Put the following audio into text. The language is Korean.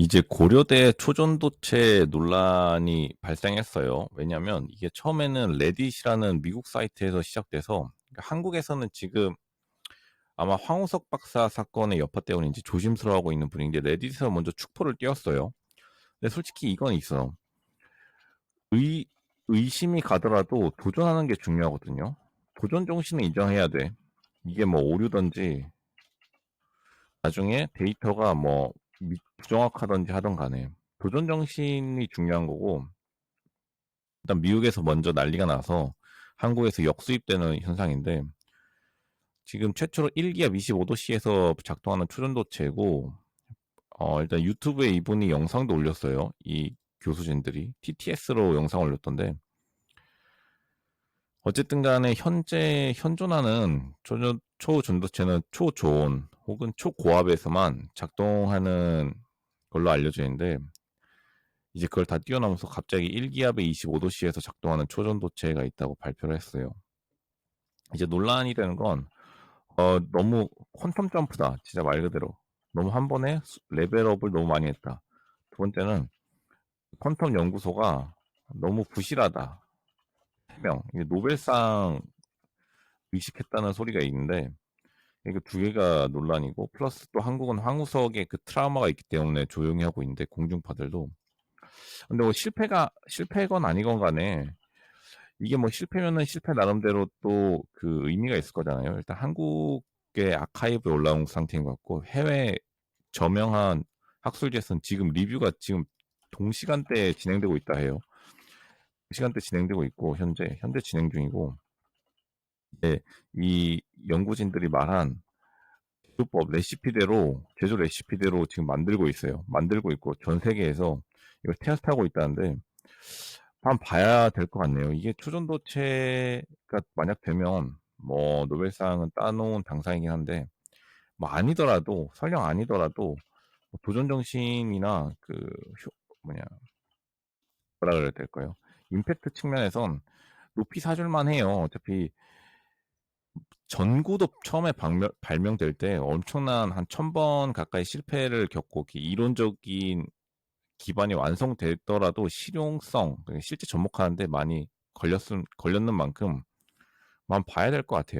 이제 고려대 초전도체 논란이 발생했어요. 왜냐면 이게 처음에는 레딧이라는 미국 사이트에서 시작돼서 한국에서는 지금 아마 황우석 박사 사건의 여파 때문인지 조심스러워하고 있는 분인데 레딧에서 먼저 축포를 띄웠어요. 근데 솔직히 이건 있어. 의, 의심이 가더라도 도전하는 게 중요하거든요. 도전 정신을 인정해야 돼. 이게 뭐 오류든지 나중에 데이터가 뭐 미- 부정확하든지 하던 간에 도전 정신이 중요한 거고 일단 미국에서 먼저 난리가 나서 한국에서 역수입되는 현상인데 지금 최초로 1기압 25도씨에서 작동하는 초전도체고 어 일단 유튜브에 이분이 영상도 올렸어요. 이 교수진들이 TTS로 영상 올렸던데 어쨌든 간에 현재 현존하는 초전, 초전도체는 초저온 혹은 초고압에서만 작동하는 걸로 알려져 있는데 이제 그걸 다 뛰어넘어서 갑자기 1기압의 25도씨에서 작동하는 초전도체가 있다고 발표를 했어요. 이제 논란이 되는 건 어, 너무 퀀텀 점프다. 진짜 말 그대로. 너무 한 번에 수- 레벨업을 너무 많이 했다. 두 번째는 퀀텀 연구소가 너무 부실하다. 이게 노벨상 의식했다는 소리가 있는데 이게 두 개가 논란이고 플러스 또 한국은 황우석의 그 트라우마가 있기 때문에 조용히 하고 있는데 공중파들도 근데 뭐 실패가 실패건 아니건 간에 이게 뭐 실패면은 실패 나름대로 또 그 의미가 있을 거잖아요. 일단 한국의 아카이브에 올라온 상태인 것 같고 해외 저명한 학술지에서는 지금 리뷰가 지금 동시간대에 진행되고 있다 해요. 시간대 진행되고 있고 현재 현재 진행 중이고 이제 이 연구진들이 말한 제조법 레시피대로 제조 레시피대로 지금 만들고 있어요. 만들고 있고 전 세계에서 이걸 테스트하고 있다는데 한번 봐야 될 것 같네요. 이게 초전도체가 만약 되면 뭐 노벨상은 따놓은 당상이긴 한데 뭐 아니더라도 설령 아니더라도 뭐 도전 정신이나 그 효- 뭐냐 뭐라 그래야 될까요? 임팩트 측면에선 높이 사줄만 해요. 어차피 전구도 처음에 발명, 발명될 때 엄청난 한 천 번 가까이 실패를 겪고 이론적인 기반이 완성됐더라도 실용성, 그러니까 실제 접목하는데 많이 걸렸음, 걸렸는 만큼 만 봐야 될 것 같아요.